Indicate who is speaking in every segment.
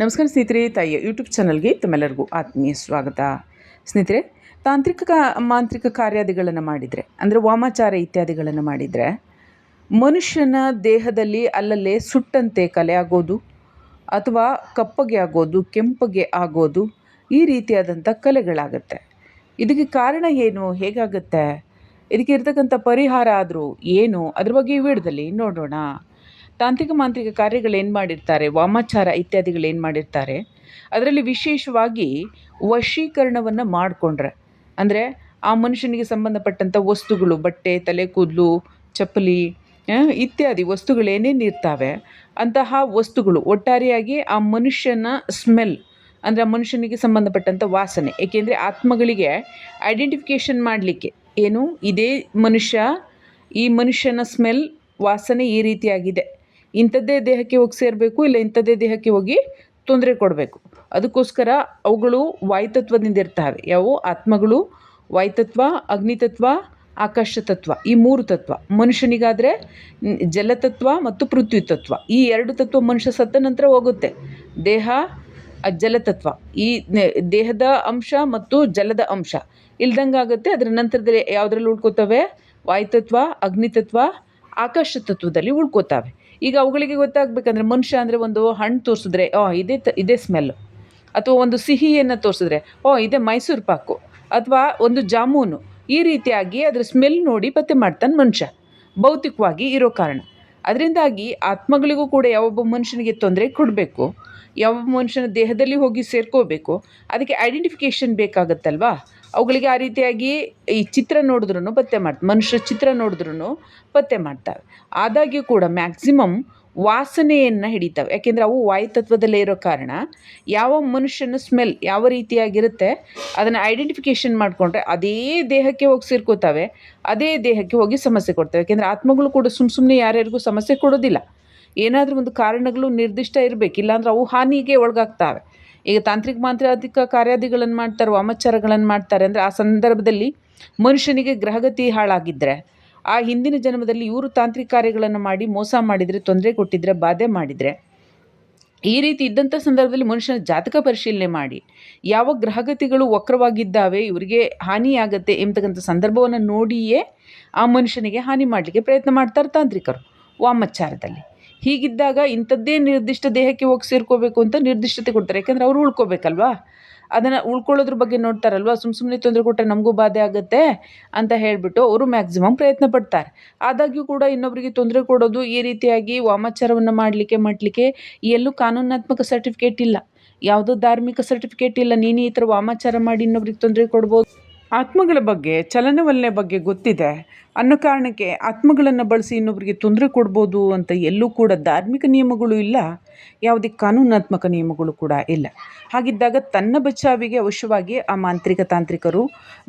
Speaker 1: ನಮಸ್ಕಾರ ಸ್ನೇಹಿತರೆ, ತಾಯಿಯ ಯೂಟ್ಯೂಬ್ ಚಾನಲ್ಗೆ ತಮ್ಮೆಲ್ಲರಿಗೂ ಆತ್ಮೀಯ ಸ್ವಾಗತ. ಸ್ನೇಹಿತರೆ, ತಾಂತ್ರಿಕ, ಮಾಂತ್ರಿಕ ಕಾರ್ಯಾದಿಗಳನ್ನು ಮಾಡಿದರೆ, ಅಂದರೆ ವಾಮಾಚಾರ ಇತ್ಯಾದಿಗಳನ್ನು ಮಾಡಿದರೆ, ಮನುಷ್ಯನ ದೇಹದಲ್ಲಿ ಅಲ್ಲಲ್ಲೇ ಸುಟ್ಟಂತೆ ಕಲೆ ಆಗೋದು, ಅಥವಾ ಕಪ್ಪಗೆ ಆಗೋದು, ಕೆಂಪಗೆ ಆಗೋದು, ಈ ರೀತಿಯಾದಂಥ ಕಲೆಗಳಾಗತ್ತೆ. ಇದಕ್ಕೆ ಕಾರಣ ಏನು, ಹೇಗಾಗುತ್ತೆ? ಇದಕ್ಕೆ ಇರ್ತಕ್ಕಂಥ ಪರಿಹಾರ ಆದರೂ ಏನು? ಅದ್ರ ಬಗ್ಗೆ ಈ ನೋಡೋಣ. ತಾಂತ್ರಿಕ ಮಾಂತ್ರಿಕ ಕಾರ್ಯಗಳು ಏನು ಮಾಡಿರ್ತಾರೆ, ವಾಮಾಚಾರ ಇತ್ಯಾದಿಗಳು ಏನು ಮಾಡಿರ್ತಾರೆ, ಅದರಲ್ಲಿ ವಿಶೇಷವಾಗಿ ವಶೀಕರಣವನ್ನು ಮಾಡಿಕೊಂಡ್ರೆ. ಅಂದರೆ ಆ ಮನುಷ್ಯನಿಗೆ ಸಂಬಂಧಪಟ್ಟಂಥ ವಸ್ತುಗಳು, ಬಟ್ಟೆ, ತಲೆ, ಕೂದಲು, ಚಪ್ಪಲಿ ಇತ್ಯಾದಿ ವಸ್ತುಗಳೇನೇನು ಇರ್ತಾವೆ. ಅಂತಹ ವಸ್ತುಗಳು ಒಟ್ಟಾರೆಯಾಗಿ ಆ ಮನುಷ್ಯನ ಸ್ಮೆಲ್, ಅಂದರೆ ಆ ಮನುಷ್ಯನಿಗೆ ಸಂಬಂಧಪಟ್ಟಂಥ ವಾಸನೆ. ಏಕೆಂದರೆ ಆತ್ಮಗಳಿಗೆ ಐಡೆಂಟಿಫಿಕೇಷನ್ ಮಾಡಲಿಕ್ಕೆ ಏನು? ಇದೇ ಮನುಷ್ಯ, ಈ ಮನುಷ್ಯನ ಸ್ಮೆಲ್, ವಾಸನೆ ಈ ರೀತಿಯಾಗಿದೆ. ಇಂಥದ್ದೇ ದೇಹಕ್ಕೆ ಹೋಗಿ ಸೇರಬೇಕು ಇಲ್ಲ ಇಂಥದ್ದೇ ದೇಹಕ್ಕೆ ಹೋಗಿ ತೊಂದರೆ ಕೊಡಬೇಕು. ಅದಕ್ಕೋಸ್ಕರ ಅವುಗಳು ವಾಯುತತ್ವದಿಂದ ಇರ್ತವೆ. ಯಾವುವು? ಆತ್ಮಗಳು, ವಾಯುತತ್ವ, ಅಗ್ನಿತತ್ವ ಆಕಾಶ ತತ್ವ ಈ ಮೂರು ತತ್ವ. ಮನುಷ್ಯನಿಗಾದರೆ ಜಲತತ್ವ ಮತ್ತು ಪೃಥ್ವಿ ತತ್ವ ಈ ಎರಡು ತತ್ವ ಮನುಷ್ಯ ಸತ್ತ ನಂತರ ಹೋಗುತ್ತೆ. ದೇಹ, ಜಲತತ್ವ. ಈ ದೇಹದ ಅಂಶ ಮತ್ತು ಜಲದ ಅಂಶ. ಇಲ್ದಂಗೆ ಆಗುತ್ತೆ, ಅದರ ನಂತರದಲ್ಲಿ ಯಾವುದ್ರಲ್ಲಿ ಉಳ್ಕೋತವೆ? ವಾಯುತತ್ವ, ಅಗ್ನಿತತ್ವ ಆಕಾಶ ತತ್ವದಲ್ಲಿ ಉಳ್ಕೋತಾವೆ. ಈಗ ಅವುಗಳಿಗೆ ಗೊತ್ತಾಗಬೇಕಂದ್ರೆ ಮನುಷ್ಯ ಅಂದರೆ ಒಂದು ಹಣ್ಣು ತೋರಿಸಿದ್ರೆ, ಓ, ಇದೇ ತ, ಇದೇ ಸ್ಮೆಲ್ ಅಥವಾ ಒಂದು ಸಿಹಿಯನ್ನು ತೋರಿಸಿದ್ರೆ, ಓ, ಇದೇ ಮೈಸೂರು ಪಾಕು. ಅಥವಾ ಒಂದು ಜಾಮೂನು. ಈ ರೀತಿಯಾಗಿ ಅದರ ಸ್ಮೆಲ್ ನೋಡಿ ಪತ್ತೆ ಮಾಡ್ತಾನೆ ಮನುಷ್ಯ. ಭೌತಿಕವಾಗಿ ಇರೋ ಕಾರಣ. ಅದರಿಂದಾಗಿ ಆತ್ಮಗಳಿಗೂ ಕೂಡ ಯಾವೊಬ್ಬ ಮನುಷ್ಯನಿಗೆ ತೊಂದರೆ ಕೊಡಬೇಕು. ಯಾವ ಮನುಷ್ಯನ ದೇಹದಲ್ಲಿ ಹೋಗಿ ಸೇರ್ಕೋಬೇಕು. ಅದಕ್ಕೆ ಐಡೆಂಟಿಫಿಕೇಷನ್ ಬೇಕಾಗತ್ತಲ್ವಾ? ಅವುಗಳಿಗೆ ಆ ರೀತಿಯಾಗಿ ಈ ಚಿತ್ರ ನೋಡಿದ್ರೂ ಪತ್ತೆ ಮಾಡ್ತಾರೆ ಮನುಷ್ಯ ಚಿತ್ರ ನೋಡಿದ್ರೂ ಪತ್ತೆ ಮಾಡ್ತವೆ. ಆದಾಗ್ಯೂ ಕೂಡ ಮ್ಯಾಕ್ಸಿಮಮ್ ವಾಸನೆಯನ್ನು ಹಿಡಿತವೆ. ಯಾಕೆಂದರೆ ಅವು ವಾಯುತತ್ವದಲ್ಲೇ ಇರೋ ಕಾರಣ. ಯಾವ ಮನುಷ್ಯನ ಸ್ಮೆಲ್ ಯಾವ ರೀತಿಯಾಗಿರುತ್ತೆ, ಅದನ್ನು ಐಡೆಂಟಿಫಿಕೇಷನ್ ಮಾಡಿಕೊಂಡ್ರೆ ಅದೇ ದೇಹಕ್ಕೆ ಹೋಗಿ ಸೇರ್ಕೋತಾವೆ, ಅದೇ ದೇಹಕ್ಕೆ ಹೋಗಿ ಸಮಸ್ಯೆ ಕೊಡ್ತವೆ. ಯಾಕೆಂದರೆ ಆತ್ಮಗಳು ಕೂಡ ಸುಮ್ಮ ಸುಮ್ಮನೆ ಯಾರ್ಯಾರಿಗೂ ಸಮಸ್ಯೆ ಕೊಡೋದಿಲ್ಲ. ಏನಾದರೂ ಒಂದು ಕಾರಣಗಳು ನಿರ್ದಿಷ್ಟ ಇರಬೇಕು. ಇಲ್ಲಾಂದ್ರೆ ಅವು ಹಾನಿಗೆ ಒಳಗಾಗ್ತವೆ. ಈಗ ತಾಂತ್ರಿಕ ಮಾಂತ್ರಿಕ ಕಾರ್ಯಾದಿಗಳನ್ನು ಮಾಡ್ತಾರೆ ವಾಮಾಚಾರಗಳನ್ನು ಮಾಡ್ತಾರೆ. ಅಂದರೆ ಆ ಸಂದರ್ಭದಲ್ಲಿ ಮನುಷ್ಯನಿಗೆ ಗ್ರಹಗತಿ ಹಾಳಾಗಿದ್ದರೆ ಆ ಹಿಂದಿನ ಜನ್ಮದಲ್ಲಿ ಇವರು ತಾಂತ್ರಿಕ ಕಾರ್ಯಗಳನ್ನು ಮಾಡಿ ಮೋಸ ಮಾಡಿದರೆ, ತೊಂದರೆ ಕೊಟ್ಟಿದ್ರೆ, ಬಾಧೆ ಮಾಡಿದರೆ, ಈ ರೀತಿ ಇದ್ದಂಥ ಸಂದರ್ಭದಲ್ಲಿ ಮನುಷ್ಯನ ಜಾತಕ ಪರಿಶೀಲನೆ ಮಾಡಿ, ಯಾವ ಗ್ರಹಗತಿಗಳು ವಕ್ರವಾಗಿದ್ದಾವೆ, ಇವರಿಗೆ ಹಾನಿಯಾಗತ್ತೆ ಎಂಬತಕ್ಕಂಥ ಸಂದರ್ಭವನ್ನು ನೋಡಿಯೇ ಆ ಮನುಷ್ಯನಿಗೆ ಹಾನಿ ಮಾಡಲಿಕ್ಕೆ ಪ್ರಯತ್ನ ಮಾಡ್ತಾರೆ ತಾಂತ್ರಿಕರು ವಾಮಾಚಾರದಲ್ಲಿ. ಹೀಗಿದ್ದಾಗ ಇಂಥದ್ದೇ ನಿರ್ದಿಷ್ಟ ದೇಹಕ್ಕೆ ಹೋಗಿ ಸೇರ್ಕೋಬೇಕು ಅಂತ ನಿರ್ದಿಷ್ಟತೆ ಕೊಡ್ತಾರೆ. ಯಾಕಂದರೆ ಅವರು ಉಳ್ಕೋಬೇಕಲ್ವಾ? ಅದನ್ನು ಉಳ್ಕೊಳ್ಳೋದ್ರ ಬಗ್ಗೆ ನೋಡ್ತಾರಲ್ವ? ಸುಮ್ಮ ಸುಮ್ಮನೆ ತೊಂದರೆ ಕೊಟ್ಟರೆ ನಮಗೂ ಬಾಧೆ ಆಗುತ್ತೆ ಅಂತ ಹೇಳಿಬಿಟ್ಟು ಅವರು ಮ್ಯಾಕ್ಸಿಮಮ್ ಪ್ರಯತ್ನ ಪಡ್ತಾರೆ. ಆದಾಗ್ಯೂ ಕೂಡ ಇನ್ನೊಬ್ಬರಿಗೆ ತೊಂದರೆ ಕೊಡೋದು ಈ ರೀತಿಯಾಗಿ ವಾಮಾಚಾರವನ್ನು ಮಾಡಲಿಕ್ಕೆ ಮಾಡಲಿಕ್ಕೆ ಎಲ್ಲೂ ಕಾನೂನಾತ್ಮಕ ಸರ್ಟಿಫಿಕೇಟ್ ಇಲ್ಲ. ಯಾವುದೋ ಧಾರ್ಮಿಕ ಸರ್ಟಿಫಿಕೇಟ್ ಇಲ್ಲ. ನೀನು ಈ ಥರ ವಾಮಾಚಾರ ಮಾಡಿ ಇನ್ನೊಬ್ರಿಗೆ ತೊಂದರೆ ಕೊಡ್ಬೋದು. ಆತ್ಮಗಳ ಬಗ್ಗೆ, ಚಲನವಲನೆ ಬಗ್ಗೆ ಗೊತ್ತಿದೆ. ಅನ್ನೋ ಕಾರಣಕ್ಕೆ ಆತ್ಮಗಳನ್ನು ಬಳಸಿ ಇನ್ನೊಬ್ಬರಿಗೆ ತೊಂದರೆ ಕೊಡ್ಬೋದು ಅಂತ ಎಲ್ಲೂ ಕೂಡ ಧಾರ್ಮಿಕ ನಿಯಮಗಳು ಇಲ್ಲ, ಯಾವುದೇ ಕಾನೂನಾತ್ಮಕ ನಿಯಮಗಳು ಕೂಡ ಇಲ್ಲ. ಹಾಗಿದ್ದಾಗ ತನ್ನ ಬಚಾವಿಗೆ ಅವಶ್ಯವಾಗಿ ಆ ಮಾಂತ್ರಿಕ ತಾಂತ್ರಿಕರು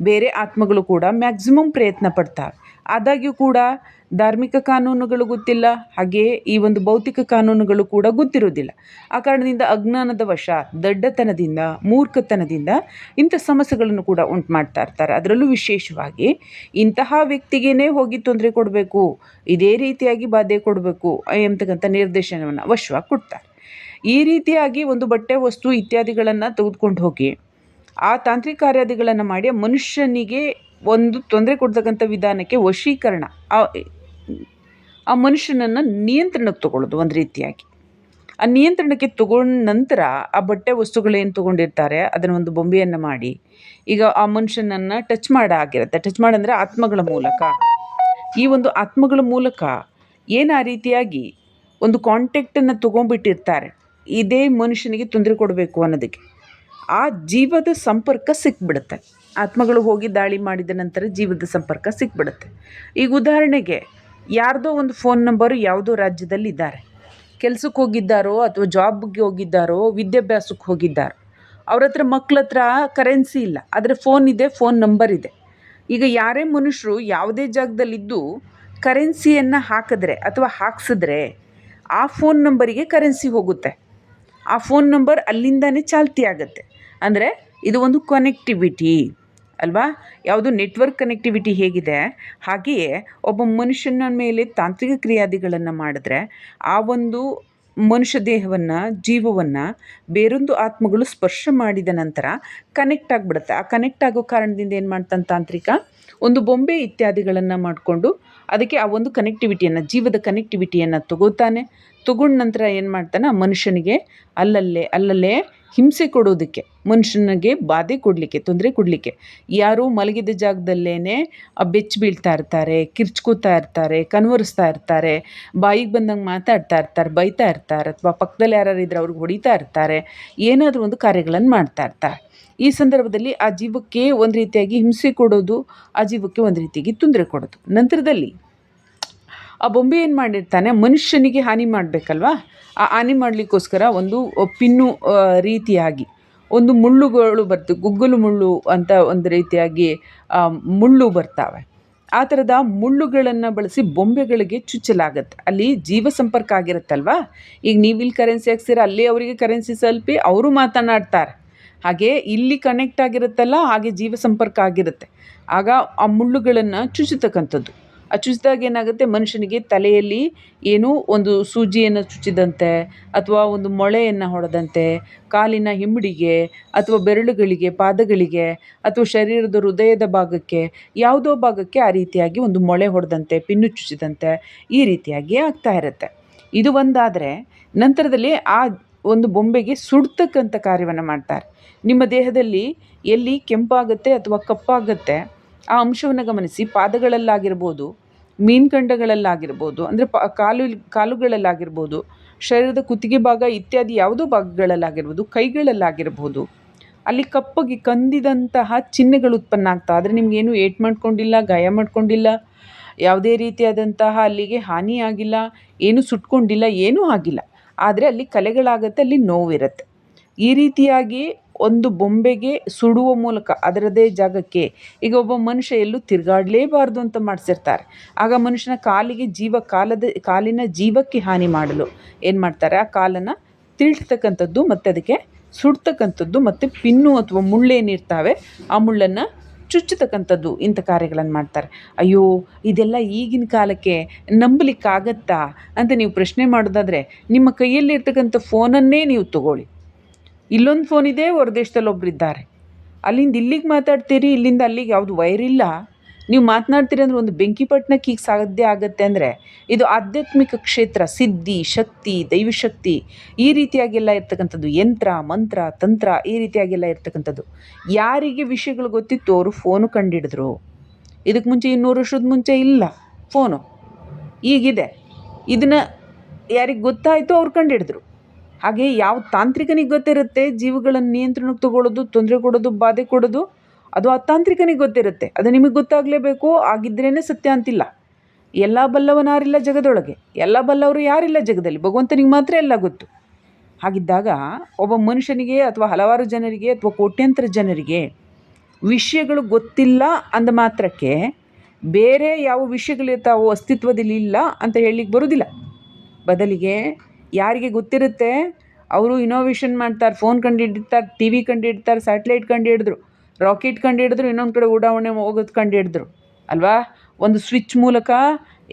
Speaker 1: ಬೇರೆ ಆತ್ಮಗಳು ಕೂಡ ಮ್ಯಾಕ್ಸಿಮಮ್ ಪ್ರಯತ್ನ ಪಡ್ತಾರೆ ಆದಾಗ್ಯೂ ಕೂಡ ಧಾರ್ಮಿಕ ಕಾನೂನುಗಳು ಗೊತ್ತಿಲ್ಲ, ಹಾಗೆಯೇ ಈ ಒಂದು ಭೌತಿಕ ಕಾನೂನುಗಳು ಕೂಡ ಗೊತ್ತಿರೋದಿಲ್ಲ. ಆ ಕಾರಣದಿಂದ ಅಜ್ಞಾನದ ವಶ, ದಡ್ಡತನದಿಂದ, ಮೂರ್ಖತನದಿಂದ ಇಂಥ ಸಮಸ್ಯೆಗಳನ್ನು ಕೂಡ ಉಂಟು ಮಾಡ್ತಾ ಇರ್ತಾರೆ. ಅದರಲ್ಲೂ ವಿಶೇಷವಾಗಿ ಇಂತಹ ವ್ಯಕ್ತಿಗೇನೆ ಹೋಗಿ ತೊಂದರೆ ಕೊಡಬೇಕು. ಇದೇ ರೀತಿಯಾಗಿ ಬಾಧೆ ಕೊಡಬೇಕು ಎಂಬತಕ್ಕಂಥ ನಿರ್ದೇಶನವನ್ನು ಅವಶ್ಯವಾಗಿ ಕೊಡ್ತಾರೆ. ಈ ರೀತಿಯಾಗಿ ಒಂದು ಬಟ್ಟೆ, ವಸ್ತು ಇತ್ಯಾದಿಗಳನ್ನು ತೆಗೆದುಕೊಂಡು ಹೋಗಿ, ಆ ತಾಂತ್ರಿಕ ಕಾರ್ಯಾದಿಗಳನ್ನು ಮಾಡಿ ಮನುಷ್ಯನಿಗೆ ಒಂದು ತೊಂದರೆ ಕೊಡ್ತಕ್ಕಂಥ ವಿಧಾನಕ್ಕೆ ವಶೀಕರಣ ಆ ಮನುಷ್ಯನನ್ನು ನಿಯಂತ್ರಣಕ್ಕೆ ತಗೊಳ್ಳೋದು ಒಂದು ರೀತಿಯಾಗಿ. ಆ ನಿಯಂತ್ರಣಕ್ಕೆ ತಗೊಂಡ ನಂತರ ಆ ಬಟ್ಟೆ ವಸ್ತುಗಳೇನು ತೊಗೊಂಡಿರ್ತಾರೆ? ಅದನ್ನು ಒಂದು ಬೊಂಬೆಯನ್ನು ಮಾಡಿ. ಈಗ ಆ ಮನುಷ್ಯನನ್ನು ಟಚ್ ಮಾಡಾಗಿರುತ್ತೆ ಟಚ್ ಮಾಡಂದರೆ ಆತ್ಮಗಳ ಮೂಲಕ. ಈ ಒಂದು ಆತ್ಮಗಳ ಮೂಲಕ ಏನು ಆ ರೀತಿಯಾಗಿ ಒಂದು ಕಾಂಟ್ಯಾಕ್ಟನ್ನು ತೊಗೊಂಡ್ಬಿಟ್ಟಿರ್ತಾರೆ? ಇದೇ ಮನುಷ್ಯನಿಗೆ ತೊಂದರೆ ಕೊಡಬೇಕು ಅನ್ನೋದಕ್ಕೆ. ಆ ಜೀವದ ಸಂಪರ್ಕ ಸಿಕ್ಬಿಡುತ್ತೆ. ಆತ್ಮಗಳು ಹೋಗಿ ದಾಳಿ ಮಾಡಿದ ನಂತರ ಜೀವದ ಸಂಪರ್ಕ ಸಿಕ್ಬಿಡುತ್ತೆ. ಈಗ ಉದಾಹರಣೆಗೆ ಯಾರ್ದೋ ಒಂದು ಫೋನ್ ನಂಬರು ಯಾವುದೋ ರಾಜ್ಯದಲ್ಲಿ ಇದ್ದಾರೆ ಕೆಲ್ಸಕ್ಕೆ ಹೋಗಿದ್ದಾರೋ ಅಥವಾ ಜಾಬ್ಗೆ ಹೋಗಿದ್ದಾರೋ, ವಿದ್ಯಾಭ್ಯಾಸಕ್ಕೆ ಹೋಗಿದ್ದಾರೋ ಅವ್ರ ಹತ್ರ ಮಕ್ಳ ಹತ್ರ ಕರೆನ್ಸಿ ಇಲ್ಲ. ಆದರೆ ಫೋನ್ ಇದೆ, ಫೋನ್ ನಂಬರ್ ಇದೆ. ಈಗ ಯಾರೇ ಮನುಷ್ಯರು ಯಾವುದೇ ಜಾಗದಲ್ಲಿದ್ದು ಕರೆನ್ಸಿಯನ್ನು ಹಾಕಿದ್ರೆ ಅಥವಾ ಹಾಕ್ಸಿದ್ರೆ ಆ ಫೋನ್ ನಂಬರಿಗೆ ಕರೆನ್ಸಿ ಹೋಗುತ್ತೆ. ಆ ಫೋನ್ ನಂಬರ್ ಅಲ್ಲಿಂದನೇ ಚಾಲ್ತಿ ಆಗುತ್ತೆ. ಅಂದರೆ ಇದು ಒಂದು ಕನೆಕ್ಟಿವಿಟಿ ಅಲ್ವಾ? ಯಾವುದು ನೆಟ್ವರ್ಕ್ ಕನೆಕ್ಟಿವಿಟಿ ಹೇಗಿದೆ? ಹಾಗೆಯೇ ಒಬ್ಬ ಮನುಷ್ಯನ ಮೇಲೆ ತಾಂತ್ರಿಕ ಕ್ರಿಯಾದಿಗಳನ್ನು ಮಾಡಿದ್ರೆ ಆ ಒಂದು ಮನುಷ್ಯ ದೇಹವನ್ನು, ಜೀವವನ್ನು ಬೇರೊಂದು ಆತ್ಮಗಳು ಸ್ಪರ್ಶ ಮಾಡಿದ ನಂತರ ಕನೆಕ್ಟ್ ಆಗಿಬಿಡುತ್ತೆ. ಆ ಕನೆಕ್ಟ್ ಆಗೋ ಕಾರಣದಿಂದ ಏನು ಮಾಡ್ತಾನೆ ತಾಂತ್ರಿಕ? ಒಂದು ಬೊಂಬೆ ಇತ್ಯಾದಿಗಳನ್ನು ಮಾಡಿಕೊಂಡು ಅದಕ್ಕೆ ಆ ಒಂದು ಕನೆಕ್ಟಿವಿಟಿಯನ್ನು ಜೀವದ ಕನೆಕ್ಟಿವಿಟಿಯನ್ನು ತಗೋತಾನೆ. ತಗೊಂಡ ನಂತರ ಏನು ಮಾಡ್ತಾನೆ? ಆ ಮನುಷ್ಯನಿಗೆ ಅಲ್ಲಲ್ಲೇ ಅಲ್ಲಲ್ಲೇ ಹಿಂಸೆ ಕೊಡೋದಕ್ಕೆ, ಮನುಷ್ಯನಿಗೆ ಬಾಧೆ ಕೊಡಲಿಕ್ಕೆ, ತೊಂದರೆ ಕೊಡಲಿಕ್ಕೆ. ಯಾರು ಮಲಗಿದ ಜಾಗದಲ್ಲೇ ಬೆಚ್ಚಿ ಬೀಳ್ತಾ ಇರ್ತಾರೆ, ಕಿರ್ಚ್ಕೋತಾ ಇರ್ತಾರೆ ಕನ್ವರಿಸ್ತಾ ಇರ್ತಾರೆ, ಬಾಯಿಗೆ ಬಂದಂಗೆ ಮಾತಾಡ್ತಾ ಇರ್ತಾರೆ, ಬೈತಾ ಇರ್ತಾರೆ, ಅಥವಾ ಪಕ್ಕದಲ್ಲಿ ಯಾರು ಇದ್ರೆ ಅವ್ರಿಗೆ ಹೊಡಿತಾ ಇರ್ತಾರೆ, ಏನಾದರೂ ಒಂದು ಕಾರ್ಯಗಳನ್ನು ಮಾಡ್ತಾ ಇರ್ತಾರೆ. ಈ ಸಂದರ್ಭದಲ್ಲಿ ಆ ಜೀವಕ್ಕೆ ಒಂದು ರೀತಿಯಾಗಿ ಹಿಂಸೆ ಕೊಡೋದು, ಆ ಜೀವಕ್ಕೆ ಒಂದು ರೀತಿಯಾಗಿ ತೊಂದರೆ ಕೊಡೋದು. ನಂತರದಲ್ಲಿ ಆ ಬೊಂಬೆ ಏನು ಮಾಡಿರ್ತಾನೆ, ಮನುಷ್ಯನಿಗೆ ಹಾನಿ ಮಾಡಬೇಕಲ್ವಾ? ಆ ಹಾನಿ ಮಾಡಲಿಕ್ಕೋಸ್ಕರ ಒಂದು ಪಿನ್ನು ರೀತಿಯಾಗಿ, ಒಂದು ಮುಳ್ಳುಗಳು ಬರ್ತವೆ ಗುಗ್ಗಲು ಮುಳ್ಳು ಅಂತ ಒಂದು ರೀತಿಯಾಗಿ ಮುಳ್ಳು ಬರ್ತಾವೆ. ಆ ಥರದ ಮುಳ್ಳುಗಳನ್ನು ಬಳಸಿ ಬೊಂಬೆಗಳಿಗೆ ಚುಚ್ಚಲಾಗತ್ತೆ. ಅಲ್ಲಿ ಜೀವ ಸಂಪರ್ಕ ಆಗಿರುತ್ತಲ್ವಾ? ಈಗ ನೀವು ಇಲ್ಲಿ ಕರೆನ್ಸಿ ಹಾಕ್ಸಿರ, ಅಲ್ಲಿ ಅವರಿಗೆ ಕರೆನ್ಸಿ ಸ್ವಲ್ಪಿ ಅವರು ಮಾತನಾಡ್ತಾರೆ. ಹಾಗೆ ಇಲ್ಲಿ ಕನೆಕ್ಟ್ ಆಗಿರುತ್ತಲ್ಲ, ಹಾಗೆ ಜೀವ ಸಂಪರ್ಕ ಆಗಿರುತ್ತೆ. ಆಗ ಆ ಮುಳ್ಳುಗಳನ್ನು ಚುಚ್ಚತಕ್ಕಂಥದ್ದು. ಆ ಚುಚ್ಚಿದಾಗ ಏನಾಗುತ್ತೆ, ಮನುಷ್ಯನಿಗೆ ತಲೆಯಲ್ಲಿ ಏನು ಒಂದು ಸೂಜಿಯನ್ನು ಚುಚ್ಚಿದಂತೆ ಅಥವಾ ಒಂದು ಮೊಳೆಯನ್ನು ಹೊಡೆದಂತೆ, ಕಾಲಿನ ಹಿಂಬಡಿಗೆ ಅಥವಾ ಬೆರಳುಗಳಿಗೆ, ಪಾದಗಳಿಗೆ ಅಥವಾ ಶರೀರದ ಹೃದಯದ ಭಾಗಕ್ಕೆ, ಯಾವುದೋ ಭಾಗಕ್ಕೆ ಆ ರೀತಿಯಾಗಿ ಒಂದು ಮೊಳೆ ಹೊಡೆದಂತೆ, ಪಿನ್ನು ಚುಚ್ಚಿದಂತೆ ಈ ರೀತಿಯಾಗಿ ಆಗ್ತಾ ಇರುತ್ತೆ. ಇದು ಒಂದಾದರೆ, ನಂತರದಲ್ಲಿ ಆ ಒಂದು ಬೊಂಬೆಗೆ ಸುಡ್ತಕ್ಕಂಥ ಕಾರ್ಯವನ್ನು ಮಾಡ್ತಾರೆ. ನಿಮ್ಮ ದೇಹದಲ್ಲಿ ಎಲ್ಲಿ ಕೆಂಪಾಗುತ್ತೆ ಅಥವಾ ಕಪ್ಪಾಗುತ್ತೆ, ಆ ಅಂಶವನ್ನು ಗಮನಿಸಿ, ಪಾದಗಳಲ್ಲಾಗಿರ್ಬೋದು ಮೀನ್ಖಂಡಗಳಲ್ಲಾಗಿರ್ಬೋದು ಅಂದರೆ ಪ, ಕಾಲು, ಕಾಲುಗಳಲ್ಲಾಗಿರ್ಬೋದು, ಶರೀರದ ಕುತ್ತಿಗೆ ಭಾಗ ಇತ್ಯಾದಿ ಯಾವುದೋ ಭಾಗಗಳಲ್ಲಾಗಿರ್ಬೋದು, ಕೈಗಳಲ್ಲಾಗಿರ್ಬೋದು, ಅಲ್ಲಿ ಕಪ್ಪಗೆ ಕಂದಿದಂತಹ ಚಿಹ್ನೆಗಳು ಉತ್ಪನ್ನ ಆಗ್ತಾ, ಆದರೆ ನಿಮಗೇನು ಏಟು ಮಾಡ್ಕೊಂಡಿಲ್ಲ, ಗಾಯ ಮಾಡ್ಕೊಂಡಿಲ್ಲ, ಯಾವುದೇ ರೀತಿಯಾದಂತಹ ಅಲ್ಲಿಗೆ ಹಾನಿಯಾಗಿಲ್ಲ ಏನು ಸುಟ್ಕೊಂಡಿಲ್ಲ, ಏನೂ ಆಗಿಲ್ಲ. ಆದರೆ ಅಲ್ಲಿ ಕಲೆಗಳಾಗತ್ತೆ, ಅಲ್ಲಿ ನೋವಿರುತ್ತೆ. ಈ ರೀತಿಯಾಗಿ ಒಂದು ಬೊಂಬೆಗೆ ಸುಡುವ ಮೂಲಕ ಅದರದೇ ಜಾಗಕ್ಕೆ ಈಗ ಒಬ್ಬ ಮನುಷ್ಯ ಎಲ್ಲೂ ತಿರುಗಾಡಲೇಬಾರ್ದು ಅಂತ ಮಾಡಿಸಿರ್ತಾರೆ. ಆಗ ಮನುಷ್ಯನ ಕಾಲಿಗೆ ಜೀವ ಕಾಲದ, ಕಾಲಿನ ಜೀವಕ್ಕೆ ಹಾನಿ ಮಾಡಲು ಏನು ಮಾಡ್ತಾರೆ? ಆ ಕಾಲನ್ನು ತಿಳಿಸ್ತಕ್ಕಂಥದ್ದು ಮತ್ತು ಅದಕ್ಕೆ ಸುಡ್ತಕ್ಕಂಥದ್ದು ಮತ್ತು ಪಿನ್ನು ಅಥವಾ ಮುಳ್ಳೇನಿರ್ತಾವೆ ಆ ಮುಳ್ಳನ್ನು ಚುಚ್ಚತಕ್ಕಂಥದ್ದು ಇಂಥ ಕಾರ್ಯಗಳನ್ನು ಮಾಡ್ತಾರೆ. ಅಯ್ಯೋ, ಇದೆಲ್ಲ ಈಗಿನ ಕಾಲಕ್ಕೆ ನಂಬಲಿಕ್ಕಾಗತ್ತಾ ಅಂತ ನೀವು ಪ್ರಶ್ನೆ ಮಾಡೋದಾದರೆ ನಿಮ್ಮ ಕೈಯಲ್ಲಿರ್ತಕ್ಕಂಥ ಫೋನನ್ನೇ ನೀವು ತಗೊಳ್ಳಿ. ಇಲ್ಲೊಂದು ಫೋನ್ ಇದೆ, ಹೊರ ದೇಶದಲ್ಲಿ ಒಬ್ಬರಿದ್ದಾರೆ ಅಲ್ಲಿಂದ ಇಲ್ಲಿಗೆ ಮಾತಾಡ್ತೀರಿ, ಇಲ್ಲಿಂದ ಅಲ್ಲಿಗೆ ಯಾವುದು ವೈರಿಲ್ಲ ನೀವು ಮಾತನಾಡ್ತೀರಿ ಅಂದರೆ ಒಂದು ಬೆಂಕಿ ಪಟ್ಟಣಕ್ಕೆ ಈಗ ಸಾಧ್ಯ ಆಗುತ್ತೆ ಅಂದರೆ ಇದು ಆಧ್ಯಾತ್ಮಿಕ ಕ್ಷೇತ್ರ, ಸಿದ್ಧಿ, ಶಕ್ತಿ, ದೈವಶಕ್ತಿ, ಈ ರೀತಿಯಾಗೆಲ್ಲ ಇರ್ತಕ್ಕಂಥದ್ದು ಯಂತ್ರ, ಮಂತ್ರ, ತಂತ್ರ, ಈ ರೀತಿಯಾಗೆಲ್ಲ ಇರ್ತಕ್ಕಂಥದ್ದು. ಯಾರಿಗೆ ವಿಷಯಗಳು ಗೊತ್ತಿತ್ತು ಅವರು ಫೋನು ಕಂಡಿಡಿದ್ರು. ಇದಕ್ಕೆ ಮುಂಚೆ ಇನ್ನೂರು ವರ್ಷದ ಮುಂಚೆ ಇಲ್ಲ ಫೋನು ಈಗಿದೆ. ಇದನ್ನು ಯಾರಿಗೆ ಗೊತ್ತಾಯಿತು ಅವ್ರು ಕಂಡಿಡಿದ್ರು. ಹಾಗೆ ಯಾವ ತಾಂತ್ರಿಕನಿಗೆ ಗೊತ್ತಿರುತ್ತೆ ಜೀವಗಳನ್ನು ನಿಯಂತ್ರಣಕ್ಕೆ ತಗೊಳ್ಳೋದು ತೊಂದರೆ ಕೊಡೋದು, ಬಾಧೆ ಕೊಡೋದು? ಅದು ಆ ತಾಂತ್ರಿಕನಿಗೆ ಗೊತ್ತಿರುತ್ತೆ. ಅದು ನಿಮಗೆ ಗೊತ್ತಾಗಲೇಬೇಕು ಆಗಿದ್ರೇ ಸತ್ಯ ಅಂತಿಲ್ಲ. ಎಲ್ಲ ಬಲ್ಲವನಾರಿಲ್ಲ ಜಗದೊಳಗೆ. ಎಲ್ಲ ಬಲ್ಲವರು ಯಾರಿಲ್ಲ ಜಗದಲ್ಲಿ? ಭಗವಂತನಿಗೆ ಮಾತ್ರ ಎಲ್ಲ ಗೊತ್ತು. ಹಾಗಿದ್ದಾಗ ಒಬ್ಬ ಮನುಷ್ಯನಿಗೆ ಅಥವಾ ಹಲವಾರು ಜನರಿಗೆ ಅಥವಾ ಕೋಟ್ಯಂತರ ಜನರಿಗೆ ವಿಷಯಗಳು ಗೊತ್ತಿಲ್ಲ ಅಂದ ಮಾತ್ರಕ್ಕೆ ಬೇರೆ ಯಾವ ವಿಷಯಗಳಿರ್ತಾವೋ, ಅಸ್ತಿತ್ವದಲ್ಲಿ ಇಲ್ಲ ಅಂತ ಹೇಳಲಿಕ್ಕೆ ಬರೋದಿಲ್ಲ ಬದಲಿಗೆ ಯಾರಿಗೆ ಗೊತ್ತಿರುತ್ತೆ, ಅವರು ಇನೋವೇಷನ್ ಮಾಡ್ತಾರೆ ಫೋನ್ ಕಂಡು ಟಿ ವಿ ಕಂಡು ಸ್ಯಾಟ್ಲೈಟ್ ಕಂಡು ಹಿಡಿದ್ರು ರಾಕೆಟ್ ಕಂಡು ಹಿಡಿದ್ರು ಇನ್ನೊಂದು ಕಡೆ ಉಡಾವಣೆ ಹೋಗೋದು ಕಂಡು ಹಿಡಿದ್ರು ಅಲ್ವಾ? ಒಂದು ಸ್ವಿಚ್ ಮೂಲಕ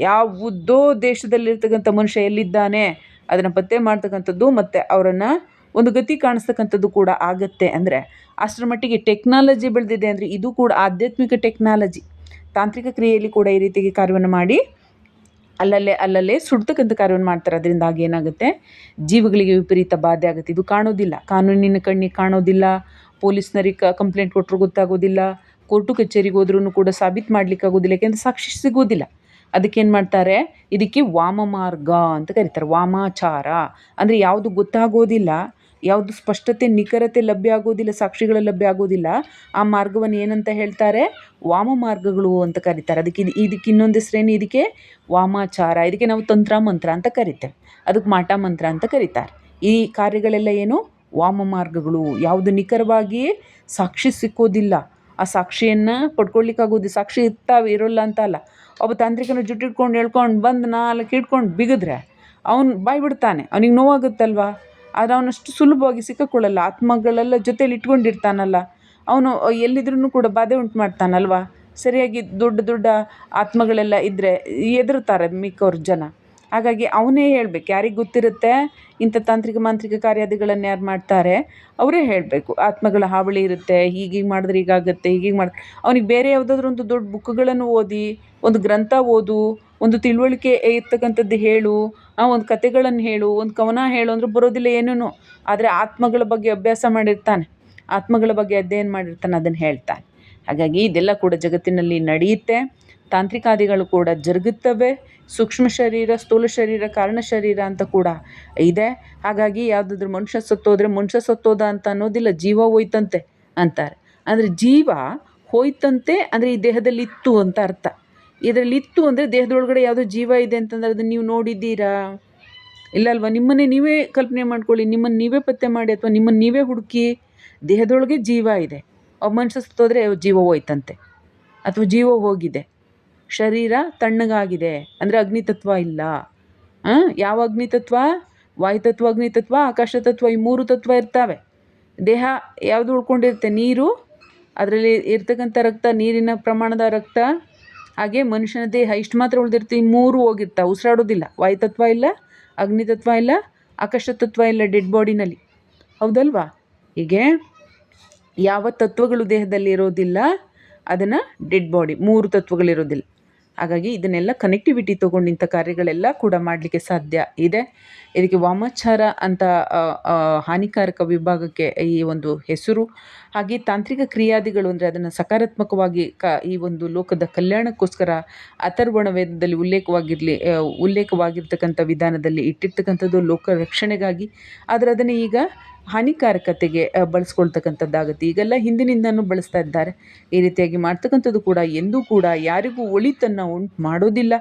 Speaker 1: ಯಾವುದೋ ದೇಶದಲ್ಲಿರ್ತಕ್ಕಂಥ ಮನುಷ್ಯ ಎಲ್ಲಿದ್ದಾನೆ, ಅದನ್ನು ಪತ್ತೆ ಮಾಡ್ತಕ್ಕಂಥದ್ದು ಮತ್ತು ಅವರನ್ನು ಒಂದು ಗತಿ ಕಾಣಿಸ್ತಕ್ಕಂಥದ್ದು ಕೂಡ ಆಗುತ್ತೆ ಅಂದರೆ, ಅಷ್ಟರ ಮಟ್ಟಿಗೆ ಟೆಕ್ನಾಲಜಿ ಬೆಳೆದಿದೆ ಅಂದರೆ ಇದು ಕೂಡ ಆಧ್ಯಾತ್ಮಿಕ ಟೆಕ್ನಾಲಜಿ ತಾಂತ್ರಿಕ ಕ್ರಿಯೆಯಲ್ಲಿ ಕೂಡ ಈ ರೀತಿಗೆ ಕಾರ್ಯವನ್ನು ಮಾಡಿ ಅಲ್ಲಲ್ಲೇ ಅಲ್ಲಲ್ಲೇ ಸುಡ್ತಕ್ಕಂಥ ಕಾರ್ಯವನ್ನು ಮಾಡ್ತಾರೆ. ಅದರಿಂದಾಗಿ ಏನಾಗುತ್ತೆ? ಜೀವಗಳಿಗೆ ವಿಪರೀತ ಬಾಧೆ ಆಗುತ್ತೆ. ಇದು ಕಾಣೋದಿಲ್ಲ. ಕಾನೂನಿನ ಕಣ್ಣಿಗೆ ಕಾಣೋದಿಲ್ಲ. ಪೊಲೀಸ್ನರಿಗೆ ಕಂಪ್ಲೇಂಟ್ ಕೊಟ್ಟರು ಗೊತ್ತಾಗೋದಿಲ್ಲ. ಕೋರ್ಟು ಕಚೇರಿಗೆ ಹೋದ್ರೂ ಕೂಡ ಸಾಬೀತು ಮಾಡಲಿಕ್ಕಾಗೋದಿಲ್ಲ ಯಾಕೆಂದರೆ ಸಾಕ್ಷಿ ಸಿಗೋದಿಲ್ಲ. ಅದಕ್ಕೇನು ಮಾಡ್ತಾರೆ? ಇದಕ್ಕೆ ವಾಮ ಮಾರ್ಗ ಅಂತ ಕರೀತಾರೆ. ವಾಮಾಚಾರ. ಅಂದರೆ ಯಾವುದು ಗೊತ್ತಾಗೋದಿಲ್ಲ. ಯಾವುದು ಸ್ಪಷ್ಟತೆ, ನಿಖರತೆ ಲಭ್ಯ ಆಗೋದಿಲ್ಲ, ಸಾಕ್ಷಿಗಳು ಲಭ್ಯ ಆಗೋದಿಲ್ಲ. ಆ ಮಾರ್ಗವನ್ನು ಏನಂತ ಹೇಳ್ತಾರೆ? ವಾಮ ಮಾರ್ಗಗಳು ಅಂತ ಕರೀತಾರೆ. ಅದಕ್ಕೆ ಇದು, ಇದಕ್ಕೆ ಇನ್ನೊಂದು ಹೆಸರೇನು ಇದಕ್ಕೆ ವಾಮಾಚಾರ, ಇದಕ್ಕೆ ನಾವು ತಂತ್ರ ಮಂತ್ರ ಅಂತ ಕರಿತೇವೆ. ಅದಕ್ಕೆ ಮಾಟ ಮಂತ್ರ ಅಂತ ಕರೀತಾರೆ. ಈ ಕಾರ್ಯಗಳೆಲ್ಲ ಏನು? ವಾಮ ಮಾರ್ಗಗಳು ಯಾವುದು ನಿಖರವಾಗಿ ಸಾಕ್ಷಿ ಸಿಕ್ಕೋದಿಲ್ಲ. ಆ ಸಾಕ್ಷಿಯನ್ನು ಪಡ್ಕೊಳ್ಲಿಕ್ಕಾಗೋದು ಸಾಕ್ಷಿ ಇರ್ತಾವೆ, ಇರೋಲ್ಲ ಅಂತ ಅಲ್ಲ. ಒಬ್ಬ ತಾಂತ್ರಿಕನ ಜುಟ್ಟಿಟ್ಕೊಂಡು ಹೇಳ್ಕೊಂಡು ಬಂದು ನಾಲ್ಕು ಹಿಡ್ಕೊಂಡು ಬಿಗಿದ್ರೆ, ಅವ್ನು ಬಾಯ್ಬಿಡ್ತಾನೆ. ಅವ್ನಿಗೆ ನೋವಾಗುತ್ತಲ್ವಾ? ಆದರೆ ಅವನಷ್ಟು ಸುಲಭವಾಗಿ ಸಿಕ್ಕಾಕೊಳ್ಳಲ್ಲ. ಆತ್ಮಗಳೆಲ್ಲ ಜೊತೆಯಲ್ಲಿ ಇಟ್ಕೊಂಡಿರ್ತಾನಲ್ಲ. ಅವನು ಎಲ್ಲಿದ್ರೂ ಕೂಡ ಬಾಧೆ ಉಂಟು ಮಾಡ್ತಾನಲ್ವಾ? ಸರಿಯಾಗಿ ದೊಡ್ಡ ದೊಡ್ಡ ಆತ್ಮಗಳೆಲ್ಲ ಇದ್ದರೆ ಹೆದರ್ತಾರೆ ಮಿಕ್ಕವ್ರು ಜನ. ಹಾಗಾಗಿ ಅವನೇ ಹೇಳ್ಬೇಕು. ಯಾರಿಗೆ ಗೊತ್ತಿರುತ್ತೆ ಇಂಥ ತಾಂತ್ರಿಕ, ಮಾಂತ್ರಿಕ ಕಾರ್ಯಾದಿಗಳನ್ನು ಯಾರು ಮಾಡ್ತಾರೆ, ಅವರೇ ಹೇಳಬೇಕು. ಆತ್ಮಗಳ ಹಾವಳಿ ಇರುತ್ತೆ, ಹೀಗೀಗೆ ಮಾಡಿದ್ರೆ ಹೀಗಾಗುತ್ತೆ, ಹೀಗೀಗೆ ಮಾಡಿ, ಅವ್ನಿಗೆ ಬೇರೆ ಯಾವುದಾದ್ರೂ ಒಂದು ದೊಡ್ಡ ಬುಕ್ಗಳನ್ನು ಓದಿ, ಒಂದು ಗ್ರಂಥ ಓದು, ಒಂದು ತಿಳುವಳಿಕೆ ಇರ್ತಕ್ಕಂಥದ್ದು ಹೇಳು ಒಂದು ಕಥೆಗಳನ್ನು ಹೇಳು, ಒಂದು ಕವನ ಹೇಳು ಅಂದರೆ ಬರೋದಿಲ್ಲ ಏನೂ ಆದರೆ ಆತ್ಮಗಳ ಬಗ್ಗೆ ಅಭ್ಯಾಸ ಮಾಡಿರ್ತಾನೆ. ಆತ್ಮಗಳ ಬಗ್ಗೆ ಅಧ್ಯಯನ ಮಾಡಿರ್ತಾನೆ ಅದನ್ನು ಹೇಳ್ತಾನೆ. ಹಾಗಾಗಿ ಇದೆಲ್ಲ ಕೂಡ ಜಗತ್ತಿನಲ್ಲಿ ನಡೆಯುತ್ತೆ. ತಾಂತ್ರಿಕಾದಿಗಳು ಕೂಡ ಜರುಗುತ್ತವೆ. ಸೂಕ್ಷ್ಮ ಶರೀರ, ಸ್ಥೂಲ ಶರೀರ, ಕಾರಣ ಶರೀರ ಅಂತ ಕೂಡ ಇದೆ. ಹಾಗಾಗಿ ಯಾವುದಾದ್ರೂ ಮನುಷ್ಯ ಸತ್ತೋದ್ರೆ ಮನುಷ್ಯ ಸತ್ತೋದ ಅಂತ ಅನ್ನೋದಿಲ್ಲ, ಜೀವ ಹೋಯ್ತಂತೆ ಅಂತಾರೆ. ಅಂದರೆ ಜೀವ ಹೋಯ್ತಂತೆ ಅಂದರೆ ಈ ದೇಹದಲ್ಲಿ ಇತ್ತು ಅಂತ ಅರ್ಥ. ಇದರಲ್ಲಿ ಇತ್ತು ಅಂದರೆ ದೇಹದೊಳಗಡೆ ಯಾವುದೋ ಜೀವ ಇದೆ ಅಂತಂದ್ರೆ ಅದನ್ನು ನೀವು ನೋಡಿದ್ದೀರಾ? ಇಲ್ಲ ಅಲ್ವಾ? ನಿಮ್ಮನ್ನೇ ನೀವೇ ಕಲ್ಪನೆ ಮಾಡ್ಕೊಳ್ಳಿ. ನಿಮ್ಮನ್ನು ನೀವೇ ಪತ್ತೆ ಮಾಡಿ ಅಥವಾ ನಿಮ್ಮನ್ನು ನೀವೇ ಹುಡುಕಿ ದೇಹದೊಳಗೆ ಜೀವ ಇದೆ. ಒಬ್ಬ ಮನುಷ್ಯ ಸತ್ತೋದ್ರೆ ಜೀವ ಹೋಯ್ತಂತೆ ಅಥವಾ ಜೀವ ಹೋಗಿದೆ. ಶರೀರ ತಣ್ಣಗಾಗಿದೆ. ಅಂದರೆ ಅಗ್ನಿತತ್ವ ಇಲ್ಲ. ಯಾವ ಅಗ್ನಿತತ್ವ? ವಾಯುತತ್ವ, ಅಗ್ನಿತತ್ವ ಆಕಾಶ ತತ್ವ ಈ ಮೂರು ತತ್ವ ಇರ್ತವೆ. ದೇಹ ಯಾವುದು ಉಳ್ಕೊಂಡಿರುತ್ತೆ? ನೀರು. ಅದರಲ್ಲಿ ಇರ್ತಕ್ಕಂಥ ರಕ್ತ, ನೀರಿನ ಪ್ರಮಾಣದ ರಕ್ತ. ಹಾಗೆ ಮನುಷ್ಯನ ದೇಹ, ಇಷ್ಟು ಮಾತ್ರ ಉಳಿದಿರುತ್ತೆ, ಈ ಮೂರು ಹೋಗಿರ್ತಾವೆ. ಉಸಿರಾಡೋದಿಲ್ಲ. ವಾಯುತತ್ವ ಇಲ್ಲ, ಅಗ್ನಿತತ್ವ ಇಲ್ಲ ಆಕಾಶ ತತ್ವ ಇಲ್ಲ, ಡೆಡ್ ಬಾಡಿನಲ್ಲಿ. ಹೌದಲ್ವಾ? ಹೀಗೆ ಯಾವ ತತ್ವಗಳು ದೇಹದಲ್ಲಿ ಇರೋದಿಲ್ಲ, ಅದನ್ನು ಡೆಡ್ ಬಾಡಿ, ಮೂರು ತತ್ವಗಳಿರೋದಿಲ್ಲ. ಹಾಗಾಗಿ ಇದನ್ನೆಲ್ಲ ಕನೆಕ್ಟಿವಿಟಿ ತೊಗೊಂಡು ಇಂಥ ಕಾರ್ಯಗಳೆಲ್ಲ ಕೂಡ ಮಾಡಲಿಕ್ಕೆ ಸಾಧ್ಯ ಇದೆ. ಇದಕ್ಕೆ ವಾಮಾಚಾರ ಅಂತ ಹಾನಿಕಾರಕ ವಿಭಾಗಕ್ಕೆ ಈ ಒಂದು ಹೆಸರು ಹಾಗೆ ತಾಂತ್ರಿಕ ಕ್ರಿಯಾದಿಗಳು ಅಂದರೆ ಅದನ್ನು ಸಕಾರಾತ್ಮಕವಾಗಿ ಕ ಈ ಒಂದು ಲೋಕದ ಕಲ್ಯಾಣಕ್ಕೋಸ್ಕರ ಅಥರ್ವಣ ವೇದದಲ್ಲಿ ಉಲ್ಲೇಖವಾಗಿರಲಿ ಉಲ್ಲೇಖವಾಗಿರ್ತಕ್ಕಂಥ ವಿಧಾನದಲ್ಲಿ ಇಟ್ಟಿರ್ತಕ್ಕಂಥದ್ದು ಲೋಕ ರಕ್ಷಣೆಗಾಗಿ. ಆದರೆ ಅದನ್ನು ಈಗ ಹಾನಿಕಾರಕತೆಗೆ ಬಳಸ್ಕೊಳ್ತಕ್ಕಂಥದ್ದಾಗುತ್ತೆ. ಈಗೆಲ್ಲ ಹಿಂದಿನಿಂದನೂ ಬಳಸ್ತಾ ಇದ್ದಾರೆ. ಈ ರೀತಿಯಾಗಿ ಮಾಡ್ತಕ್ಕಂಥದ್ದು ಕೂಡ ಎಂದೂ ಕೂಡ ಯಾರಿಗೂ ಒಳಿತನ್ನು ಉಂಟು ಮಾಡೋದಿಲ್ಲ.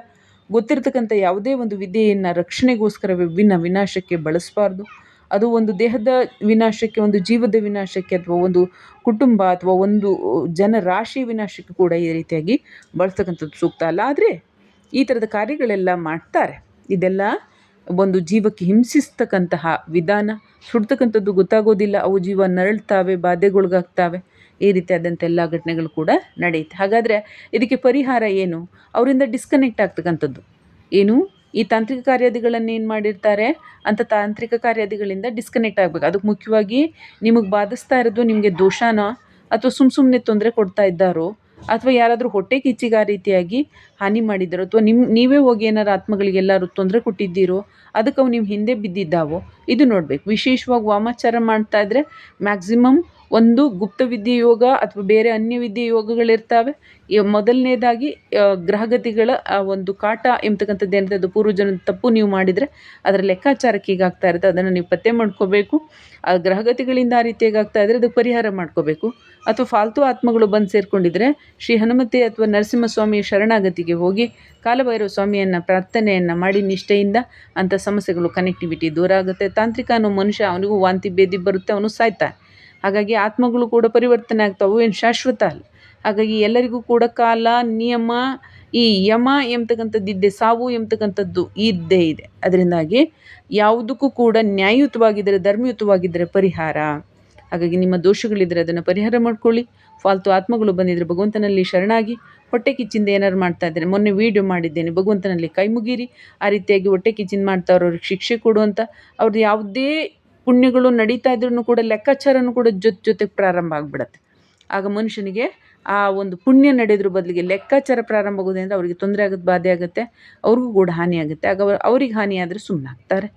Speaker 1: ಗೊತ್ತಿರತಕ್ಕಂಥ ಯಾವುದೇ ಒಂದು ವಿದ್ಯೆಯನ್ನು ರಕ್ಷಣೆಗೋಸ್ಕರ ವಿಭಿನ್ನ ವಿನಾಶಕ್ಕೆ ಬಳಸಬಾರ್ದು. ಅದು ಒಂದು ದೇಹದ ವಿನಾಶಕ್ಕೆ, ಒಂದು ಜೀವದ ವಿನಾಶಕ್ಕೆ ಅಥವಾ ಒಂದು ಕುಟುಂಬ ಅಥವಾ ಒಂದು ಜನರಾಶಿ ವಿನಾಶಕ್ಕೆ ಕೂಡ ಈ ರೀತಿಯಾಗಿ ಬಳಸ್ತಕ್ಕಂಥದ್ದು ಸೂಕ್ತ ಅಲ್ಲ. ಆದರೆ ಈ ಥರದ ಕಾರ್ಯಗಳೆಲ್ಲ ಮಾಡ್ತಾರೆ. ಇದೆಲ್ಲ ಒಂದು ಜೀವಕ್ಕೆ ಹಿಂಸಿಸ್ತಕ್ಕಂತಹ ವಿಧಾನ. ಸುಡ್ತಕ್ಕಂಥದ್ದು ಗೊತ್ತಾಗೋದಿಲ್ಲ. ಅವು ಜೀವ ನರಳ್ತಾವೆ, ಬಾಧೆಗೊಳಗಾಗ್ತಾವೆ. ಈ ರೀತಿಯಾದಂಥ ಎಲ್ಲ ಘಟನೆಗಳು ಕೂಡ ನಡೆಯುತ್ತೆ. ಹಾಗಾದರೆ ಇದಕ್ಕೆ ಪರಿಹಾರ ಏನು? ಅವರಿಂದ ಡಿಸ್ಕನೆಕ್ಟ್ ಆಗ್ತಕ್ಕಂಥದ್ದು. ಏನು? ಈ ತಾಂತ್ರಿಕ ಕಾರ್ಯಾದಿಗಳನ್ನು ಏನು ಮಾಡಿರ್ತಾರೆ? ಅಂಥ ತಾಂತ್ರಿಕ ಕಾರ್ಯಾದಿಗಳಿಂದ ಡಿಸ್ಕನೆಕ್ಟ್ ಆಗಬೇಕು. ಅದಕ್ಕೆ ಮುಖ್ಯವಾಗಿ ನಿಮಗೆ ಬಾಧಿಸ್ತಾ ಇರೋದು ನಿಮಗೆ ದೋಷನೋ? ಅಥವಾ ಸುಮ್ಮ ಸುಮ್ಮನೆ ತೊಂದರೆ ಕೊಡ್ತಾ ಇದ್ದಾರೋ? ಅಥವಾ ಯಾರಾದರೂ ಹೊಟ್ಟೆ ಕಿಚ್ಚಿಗೆ ಆ ರೀತಿಯಾಗಿ ಹಾನಿ ಮಾಡಿದ್ದಾರೋ? ಅಥವಾ ನಿಮ್ಮ ನೀವೇ ಹೋಗಿ ಏನಾರು ಆತ್ಮಗಳಿಗೆಲ್ಲರೂ ತೊಂದರೆ ಕೊಟ್ಟಿದ್ದೀರೋ? ಅದಕ್ಕೆ ಅವು ನಿಮ್ಮ ಹಿಂದೆ ಬಿದ್ದಿದ್ದಾವೋ? ಇದು ನೋಡಬೇಕು. ವಿಶೇಷವಾಗಿ ವಾಮಾಚಾರ ಮಾಡ್ತಾ ಇದ್ದರೆ ಮ್ಯಾಕ್ಸಿಮಮ್ ಒಂದು ಗುಪ್ತ ವಿದ್ಯೆ ಯೋಗ ಅಥವಾ ಬೇರೆ ಅನ್ಯ ವಿದ್ಯೆ ಯೋಗಗಳಿರ್ತವೆ ಮೊದಲನೇದಾಗಿ ಗ್ರಹಗತಿಗಳ ಒಂದು ಕಾಟ ಎಂಬತಕ್ಕಂಥದ್ದು ಏನಿದೆ ಅದು ಪೂರ್ವಜನ ತಪ್ಪು ನೀವು ಮಾಡಿದರೆ ಅದರ ಲೆಕ್ಕಾಚಾರಕ್ಕೆ ಹೀಗಾಗ್ತಾ ಇರುತ್ತೆ. ಅದನ್ನು ನೀವು ಪತ್ತೆ ಮಾಡ್ಕೋಬೇಕು. ಆ ಗ್ರಹಗತಿಗಳಿಂದ ಆ ರೀತಿ ಹೇಗಾಗ್ತಾ ಇದ್ದರೆ ಅದಕ್ಕೆ ಪರಿಹಾರ ಮಾಡ್ಕೋಬೇಕು. ಅಥವಾ ಫಾಲ್ತು ಆತ್ಮಗಳು ಬಂದು ಸೇರಿಕೊಂಡಿದ್ರೆ ಶ್ರೀ ಹನುಮತಿ ಅಥವಾ ನರಸಿಂಹಸ್ವಾಮಿಯ ಶರಣಾಗತಿಗೆ ಹೋಗಿ ಕಾಲಭೈರವ ಸ್ವಾಮಿಯನ್ನು ಪ್ರಾರ್ಥನೆಯನ್ನು ಮಾಡಿ ನಿಷ್ಠೆಯಿಂದ ಅಂಥ ಸಮಸ್ಯೆಗಳು ಕನೆಕ್ಟಿವಿಟಿ ದೂರ ಆಗುತ್ತೆ. ತಾಂತ್ರಿಕ ಅನ್ನೋ ಮನುಷ್ಯ, ಅವನಿಗೂ ವಾಂತಿ ಭೇದಿ ಬರುತ್ತೆ, ಅವನು ಸಾಯ್ತಾನೆ. ಹಾಗಾಗಿ ಆತ್ಮಗಳು ಕೂಡ ಪರಿವರ್ತನೆ ಆಗ್ತಾವೆ, ಏನು ಶಾಶ್ವತ ಅಲ್ಲ. ಹಾಗಾಗಿ ಎಲ್ಲರಿಗೂ ಕೂಡ ಕಾಲ, ನಿಯಮ, ಈ ಯಮ ಎಂಬತಕ್ಕಂಥದ್ದು ಸಾವು ಎಂಬತಕ್ಕಂಥದ್ದು ಇದ್ದೇ ಇದೆ. ಅದರಿಂದಾಗಿ ಯಾವುದಕ್ಕೂ ಕೂಡ ನ್ಯಾಯಯುತವಾಗಿದ್ದರೆ, ಧರ್ಮಯುತವಾಗಿದ್ದರೆ ಪರಿಹಾರ. ಹಾಗಾಗಿ ನಿಮ್ಮ ದೋಷಗಳಿದ್ದರೆ ಅದನ್ನು ಪರಿಹಾರ ಮಾಡ್ಕೊಳ್ಳಿ. ಫಾಲ್ತು ಆತ್ಮಗಳು ಬಂದಿದ್ದರೆ ಭಗವಂತನಲ್ಲಿ ಶರಣಾಗಿ ಹೊಟ್ಟೆ ಕಿಚ್ಚಿಂದ ಏನಾರು ಮಾಡ್ತಾ ಇದ್ದೇನೆ. ಮೊನ್ನೆ ವೀಡಿಯೋ ಮಾಡಿದ್ದೇನೆ, ಭಗವಂತನಲ್ಲಿ ಕೈ ಮುಗೀರಿ ಆ ರೀತಿಯಾಗಿ ಹೊಟ್ಟೆ ಕಿಚ್ಚಿಂದ ಮಾಡ್ತಾ ಅವ್ರವ್ರಿಗೆ ಶಿಕ್ಷೆ ಕೊಡುವಂಥ ಅವ್ರದ್ದು ಯಾವುದೇ ಪುಣ್ಯಗಳು ನಡೀತಾ ಇದ್ರೂ ಕೂಡ ಲೆಕ್ಕಾಚಾರನೂ ಕೂಡ ಜೊತೆ ಜೊತೆಗೆ ಪ್ರಾರಂಭ ಆಗ್ಬಿಡತ್ತೆ. ಆಗ ಮನುಷ್ಯನಿಗೆ ಆ ಒಂದು ಪುಣ್ಯ ನಡೆದ್ರ ಬದಲಿಗೆ ಲೆಕ್ಕಾಚಾರ ಪ್ರಾರಂಭ ಆಗೋದ್ರಿಂದ ಅವರಿಗೆ ತೊಂದರೆ ಆಗೋದು ಬಾಧೆ ಆಗುತ್ತೆ, ಅವ್ರಿಗೂ ಕೂಡ ಹಾನಿ ಆಗುತ್ತೆ. ಆಗ ಅವ್ರಿಗೆ ಹಾನಿ ಆದರೆ ಸುಮ್ಮನಾಗ್ತಾರೆ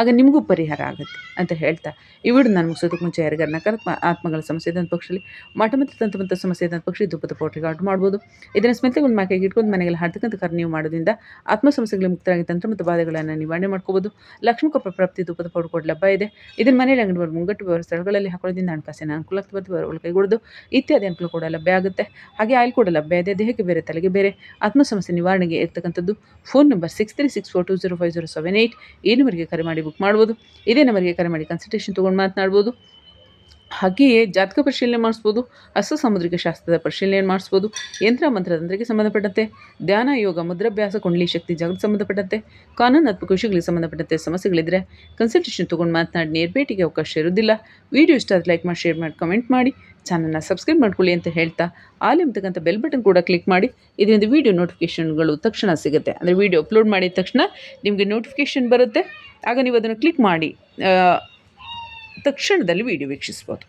Speaker 1: ಆಗ ನಿಮಗೂ ಪರಿಹಾರ ಆಗುತ್ತೆ ಅಂತ ಹೇಳ್ತಾ, ಈ ನಾನು ಮುಗಿಸೋದಕ್ಕೆ ಮುಂಚೆ ಯಾರಿಗಾರ ನಕಾರಾತ್ಮ, ಆತ್ಮಗಳ ಸಮಸ್ಯೆ ಇದ್ದಂಥ ಪಕ್ಷದಲ್ಲಿ, ಮಠ ಮತ್ತು ತಂತ್ರಮಂತ ಸಮಸ್ಯೆ ಇದ್ದಂಥ ಪಕ್ಷ ಧೂಪದ ಪೌಟ್ರಿಗೆ ಆರ್ಡರ್ ಮಾಡ್ಬೋದು. ಇದನ್ನು ಒಂದು ಮ್ಯಾಕೆಗೆ ಇಟ್ಕೊಂಡು ಮನೆಗೆಲ್ಲ ಹಾಡ್ತಕ್ಕಂಥ ಕಾರ್ಯ ನೀವು ಮಾಡೋದ್ರಿಂದ ಆತ್ಮ ಸಮಸ್ಯೆಗಳಿಗೆ ಮುಕ್ತರಾಗಿ ತಂತ್ರ ಮತ್ತು ಬಾಧೆಗಳನ್ನು ನಿವಾರಣೆ ಮಾಡ್ಕೋಬೋದು. ಲಕ್ಷ್ಮೀಕೊಪ್ಪ ಪ್ರಾಪ್ತಿ ಧೂಪದ ಪೌಡರ್ ಕೂಡ ಲಭ್ಯ ಇದೆ. ಇದನ್ನು ಮನೆಯಲ್ಲಿ ಅಂಗಡಿ ಮುಂಗಟ್ಟು ವ್ಯವಸ್ಥೆ ಸ್ಥಳಗಳಲ್ಲಿ ಹಾಕೋದ್ರಿಂದ ಹಣಕಾಸಿನ ಅನುಕೂಲ ಆಗ್ತದೆ ಅವರು ಕೈಗೊಡೋದು ಇತ್ಯಾದಿ ಅನುಕೂಲ ಕೂಡ ಲಭ್ಯ ಆಗುತ್ತೆ. ಹಾಗೆ ಆಯಿಲ್ ಕೂಡ ಲಭ್ಯ ಇದೆ. ದೇಹಕ್ಕೆ ಬೇರೆ, ತಲೆಗೆ ಬೇರೆ. ಆತ್ಮ ಸಮಸ್ಯೆ ನಿವಾರಣೆಗೆ ಇರ್ತಕ್ಕಂಥದ್ದು phone number six three six four two zero five zero seven eight ಈ ನಂಬರ್ಗೆ ಕರೆ ಮಾಡಿ ಬುಕ್ ಮಾಡ್ಬೋದು. ಇದೇ ನಂಬರ್ಗೆ ಕರೆ ಮಾಡಿ ಕನ್ಸಲ್ಟೇಷನ್ ತೊಗೊಂಡು ಮಾತನಾಡ್ಬೋದು. ಹಾಗೆಯೇ ಜಾತಕ ಪರಿಶೀಲನೆ ಮಾಡಿಸ್ಬೋದು. ಅಸ ಸಾಮುದ್ರಿಕ ಶಾಸ್ತ್ರದ ಪರಿಶೀಲನೆ ಮಾಡಿಸ್ಬೋದು. ಯಂತ್ರ ಮಂತ್ರತಂತ್ರಕ್ಕೆ ಸಂಬಂಧಪಟ್ಟಂತೆ, ಧ್ಯಾನ, ಯೋಗ, ಮುದ್ರಾಭ್ಯಾಸ, ಕುಂಡಲಿ ಶಕ್ತಿ, ಜಾಗೃತಿ ಸಂಬಂಧಪಟ್ಟಂತೆ ಕಾನೂನಾತ್ಮಕ ವಿಷಯಗಳಿಗೆ ಸಂಬಂಧಪಟ್ಟಂತೆ ಸಮಸ್ಯೆಗಳಿದ್ದರೆ ಕನ್ಸಲ್ಟೇಷನ್ ತೊಗೊಂಡು ಮಾತನಾಡಿ. ನೇರ್ಭೇಟಿಗೆ ಅವಕಾಶ ಇರೋದಿಲ್ಲ ವಿಡಿಯೋ ಇಷ್ಟ ಆದರೆ ಲೈಕ್ ಮಾಡಿ ಶೇರ್ ಮಾಡಿ ಕಮೆಂಟ್ ಮಾಡಿ. ಚಾನಲ್ನ ಸಬ್ಸ್ಕ್ರೈಬ್ ಮಾಡ್ಕೊಳ್ಳಿ ಅಂತ ಹೇಳ್ತಾ ಅಲ್ಲಿ ಅಂತಕ್ಕಂಥ ಬೆಲ್ ಬಟನ್ ಕೂಡ ಕ್ಲಿಕ್ ಮಾಡಿ. ಇದರಿಂದ ವಿಡಿಯೋ ನೋಟಿಫಿಕೇಷನ್ಗಳು ತಕ್ಷಣ ಸಿಗುತ್ತೆ. ಅಂದರೆ ವಿಡಿಯೋ ಅಪ್ಲೋಡ್ ಮಾಡಿದ ತಕ್ಷಣ ನಿಮಗೆ ನೋಟಿಫಿಕೇಷನ್ ಬರುತ್ತೆ. ಆಗ ನೀವು ಅದನ್ನು ಕ್ಲಿಕ್ ಮಾಡಿ ತಕ್ಷಣದಲ್ಲಿ ವಿಡಿಯೋ ವೀಕ್ಷಿಸ್ಬೋದು.